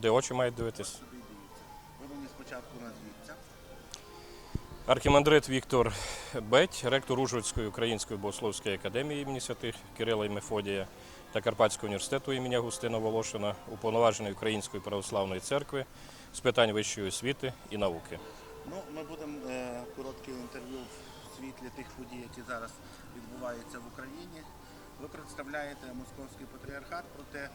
куди очі мають дивитись. Ви мені спочатку назвіться. Архімандрит Віктор Беть, ректор Ужгородської української богословської академії імені святих Кирила і Мефодія та Карпатського університету імені Густина Волошина, уповноважений Української православної церкви з питань вищої освіти і науки. Ну, ми будемо е, коротке інтерв'ю в світлі тих подій, які зараз відбуваються в Україні. Ви представляєте московський патріархат, проте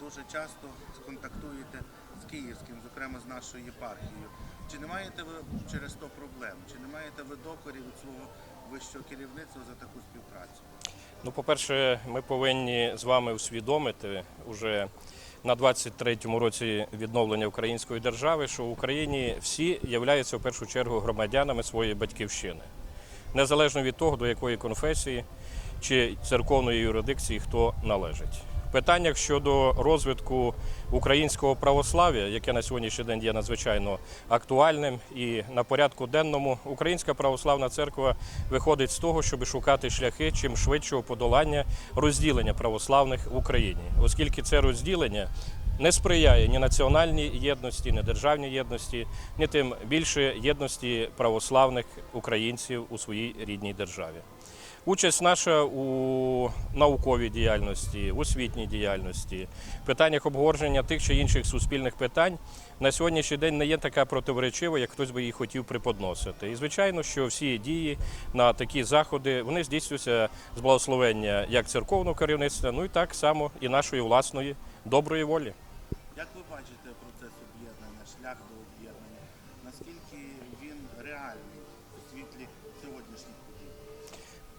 дуже часто контактуєте з київським, зокрема з нашою єпархією. Чи не маєте ви через то проблем? Чи не маєте ви докорів від свого вищого керівництва за таку співпрацю? Ну, по-перше, ми повинні з вами усвідомити уже на 23-му році відновлення української держави, що в Україні всі являються в першу чергу громадянами своєї батьківщини, незалежно від того, до якої конфесії чи церковної юрисдикції хто належить. Питаннях щодо розвитку українського православ'я, яке на сьогоднішній день є надзвичайно актуальним і на порядку денному, Українська православна церква виходить з того, щоб шукати шляхи чим швидшого подолання розділення православних в Україні, оскільки це розділення не сприяє ні національній єдності, ні державній єдності, ні тим більше єдності православних українців у своїй рідній державі. Участь наша у науковій діяльності, освітній діяльності, питаннях обговорення тих чи інших суспільних питань на сьогоднішній день не є така противоречива, як хтось би її хотів приподносити. І звичайно, що всі дії на такі заходи вони здійснюються з благословення як церковного керівництва, ну і так само і нашої власної доброї волі. Як ви бачите процес об'єднання, шлях до об'єднання? Наскільки він реальний у світлі сьогоднішніх?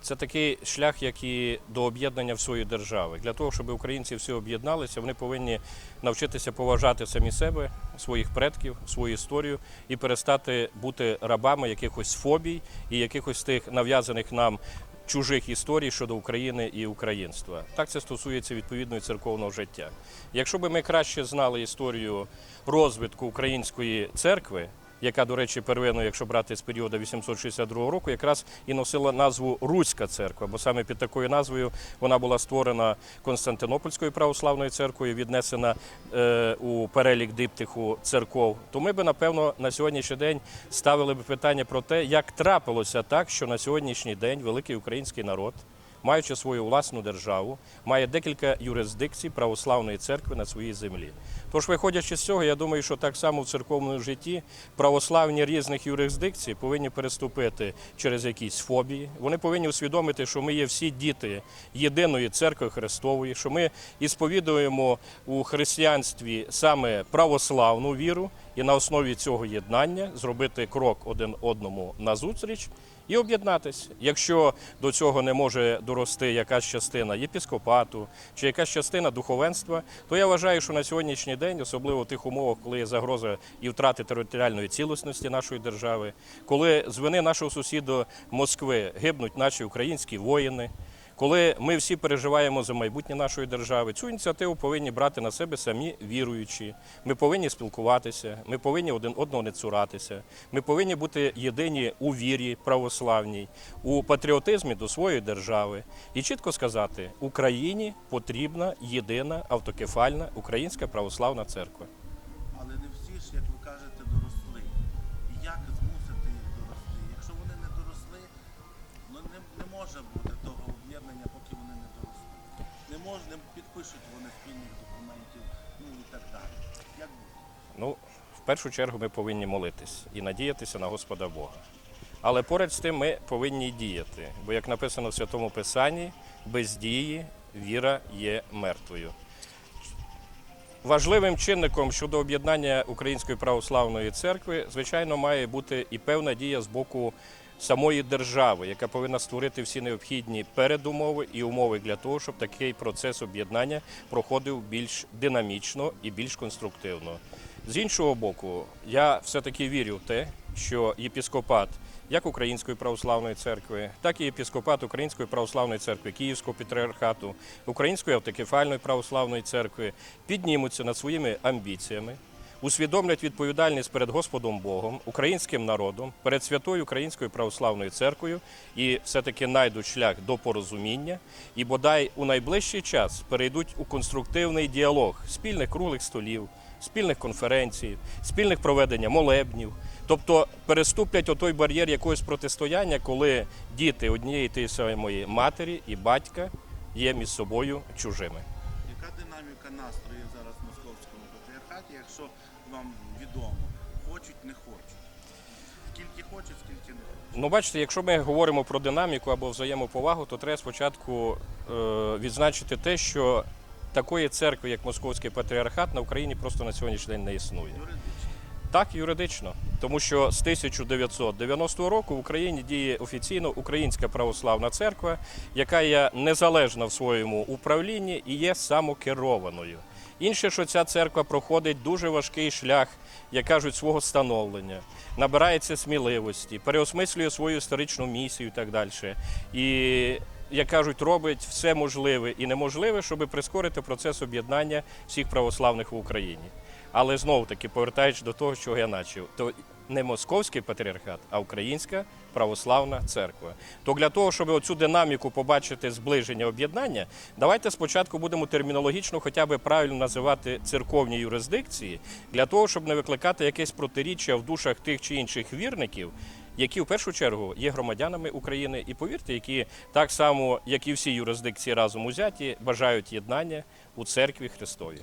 Це такий шлях, як і до об'єднання всієї держави. Для того, щоб українці всі об'єдналися, вони повинні навчитися поважати самі себе, своїх предків, свою історію і перестати бути рабами якихось фобій і якихось тих нав'язаних нам. Чужих історій щодо України і українства так це стосується відповідної церковного життя. Якщо б ми краще знали історію розвитку української церкви, яка, до речі, первинно, якщо брати з періоду 862 року, якраз і носила назву Руська церква, бо саме під такою назвою вона була створена Константинопольською православною церквою, віднесена е, у перелік диптиху церков, то ми би, напевно, на сьогоднішній день ставили б питання про те, як трапилося так, що на сьогоднішній день великий український народ. Маючи свою власну державу, має декілька юрисдикцій православної церкви на своїй землі. Тож, виходячи з цього, я думаю, що так само в церковному житті православні різних юрисдикцій повинні переступити через якісь фобії. Вони повинні усвідомити, що ми є всі діти єдиної церкви Христової, що ми ісповідуємо у християнстві саме православну віру, і на основі цього єднання зробити крок один одному назустріч і об'єднатись. Якщо до цього не може дорости якась частина єпіскопату чи якась частина духовенства, то я вважаю, що на сьогоднішній день, особливо в тих умовах, коли є загроза і втрати територіальної цілісності нашої держави, коли з вини нашого сусіду Москви гибнуть наші українські воїни. Коли ми всі переживаємо за майбутнє нашої держави, цю ініціативу повинні брати на себе самі віруючі. Ми повинні спілкуватися, ми повинні один одного не цуратися. Ми повинні бути єдині у вірі православній, у патріотизмі до своєї держави і чітко сказати: Україні потрібна єдина автокефальна українська православна церква. Але не всі ж, як ви кажете, доросли. І як змусити їх дорости? Якщо вони не доросли, ну не, не може бути Не підпишуть вони спільних документів, ну і так далі. Як буде? Ну, в першу чергу ми повинні молитись і надіятися на Господа Бога. Але поряд з тим ми повинні діяти, бо як написано в Святому Писанні, без дії віра є мертвою. Важливим чинником щодо об'єднання Української православної церкви, звичайно, має бути і певна дія з боку самої держави, яка повинна створити всі необхідні передумови і умови для того, щоб такий процес об'єднання проходив більш динамічно і більш конструктивно. З іншого боку, я все-таки вірю в те, що єпіскопат як Української православної церкви, так і єпіскопат Української православної церкви, Київського патріархату, Української автокефальної православної церкви піднімуться над своїми амбіціями, усвідомлять відповідальність перед Господом Богом, українським народом, перед святою Українською православною церквою і все-таки знайдуть шлях до порозуміння і бодай у найближчий час перейдуть у конструктивний діалог спільних круглих столів, спільних конференцій, спільних проведення молебнів. Тобто переступлять отой бар'єр якогось протистояння, коли діти однієї тієї самої матері і батька є між собою чужими. Яка динаміка настроїв зараз в московському патріархаті, якщо вам відомо, хочуть, не хочуть? Скільки хочуть, скільки не хочуть? Ну, бачите, якщо ми говоримо про динаміку або взаємоповагу, то треба спочатку е, відзначити те, що такої церкви, як Московський патріархат, на Україні просто на сьогоднішній день не існує. Так, юридично, тому що з 1990 року в Україні діє офіційно Українська православна церква, яка є незалежна в своєму управлінні і є самокерованою. Інше, що ця церква проходить дуже важкий шлях, як кажуть, свого становлення, набирається сміливості, переосмислює свою історичну місію і так далі. І, як кажуть, робить все можливе і неможливе, щоб прискорити процес об'єднання всіх православних в Україні. Але знову таки, повертаючись до того, що я почав, то не московський патріархат, а українська православна церква. То для того, щоб оцю динаміку побачити зближення об'єднання, давайте спочатку будемо термінологічно хоча б правильно називати церковні юрисдикції, для того, щоб не викликати якесь протиріччя в душах тих чи інших вірників. Які в першу чергу є громадянами України, і повірте, які так само, як і всі юрисдикції разом узяті, бажають єднання у церкві Христові.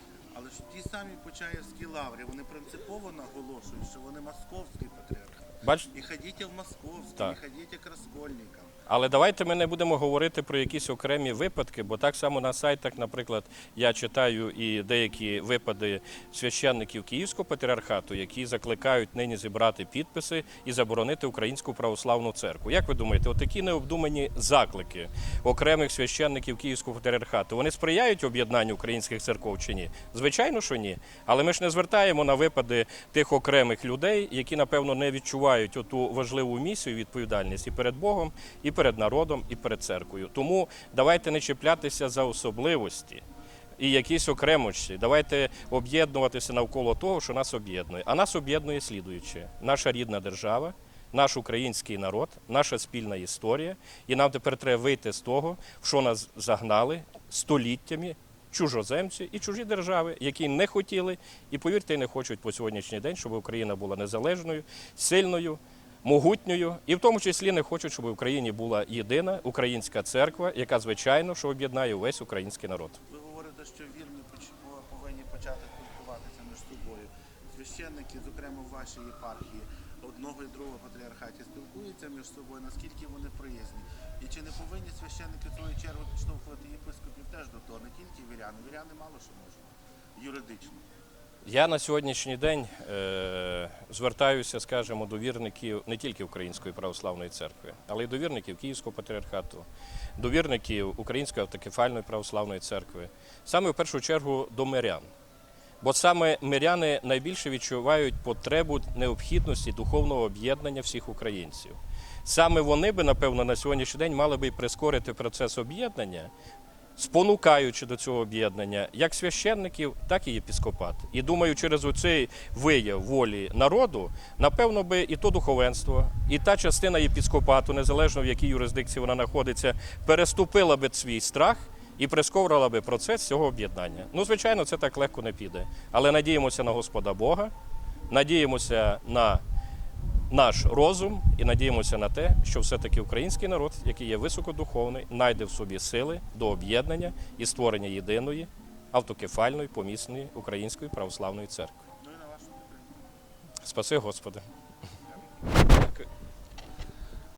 Ті самі Почаївські лаври, вони принципово наголошують, що вони московські патріархи. Бач... І ходіть в московські, і ходіть к раскольникам. Але давайте ми не будемо говорити про якісь окремі випадки, бо так само на сайтах, наприклад, я читаю і деякі випади священників Київського патріархату, які закликають нині зібрати підписи і заборонити українську православну церкву. Як ви думаєте, отакі необдумані заклики окремих священників Київського патріархату вони сприяють об'єднанню українських церков чи ні? Звичайно, що ні. Але ми ж не звертаємо на випади тих окремих людей, які напевно не відчувають оту важливу місію, відповідальність і перед Богом, і перед народом, і перед церквою. Тому давайте не чіплятися за особливості. І якісь окремості. Давайте об'єднуватися навколо того, що нас об'єднує. А нас об'єднує слідуюче: наша рідна держава, наш український народ, наша спільна історія. І нам тепер треба вийти з того, в що нас загнали століттями чужоземці і чужі держави, які не хотіли і повірте, не хочуть по сьогоднішній день, щоб Україна була незалежною, сильною. Могутньою, і в тому числі не хочуть, щоб в Україні була єдина українська церква, яка звичайно що об'єднає увесь український народ. Ви говорите, що вірні повинні почати спілкуватися між собою. Священники, зокрема в вашій єпархії, одного і другого патріархаті спілкуються між собою, наскільки вони приязні. І чи не повинні священники в свою чергу підштовхувати єпископів теж до того, не тільки віряни. Віряни мало що можуть юридично. Я на сьогоднішній день е, звертаюся, скажімо, до вірників не тільки Української православної церкви, але й до вірників Київського патріархату, до вірників Української автокефальної православної церкви, саме в першу чергу до мирян. Бо саме миряни найбільше відчувають потребу необхідності духовного об'єднання всіх українців. Саме вони би, напевно, на сьогоднішній день мали би прискорити процес об'єднання, спонукаючи до цього об'єднання як священників, так і єпіскопат. І думаю, через оцей вияв волі народу, напевно, би і то духовенство, і та частина єпіскопату, незалежно в якій юрисдикції вона знаходиться, переступила би свій страх. І прискорила би процес цього об'єднання. Ну, звичайно, це так легко не піде. Але надіємося на Господа Бога, надіємося на наш розум і надіємося на те, що все-таки український народ, який є високодуховний, знайде в собі сили до об'єднання і створення єдиної автокефальної помісної української православної церкви. Спаси Господи.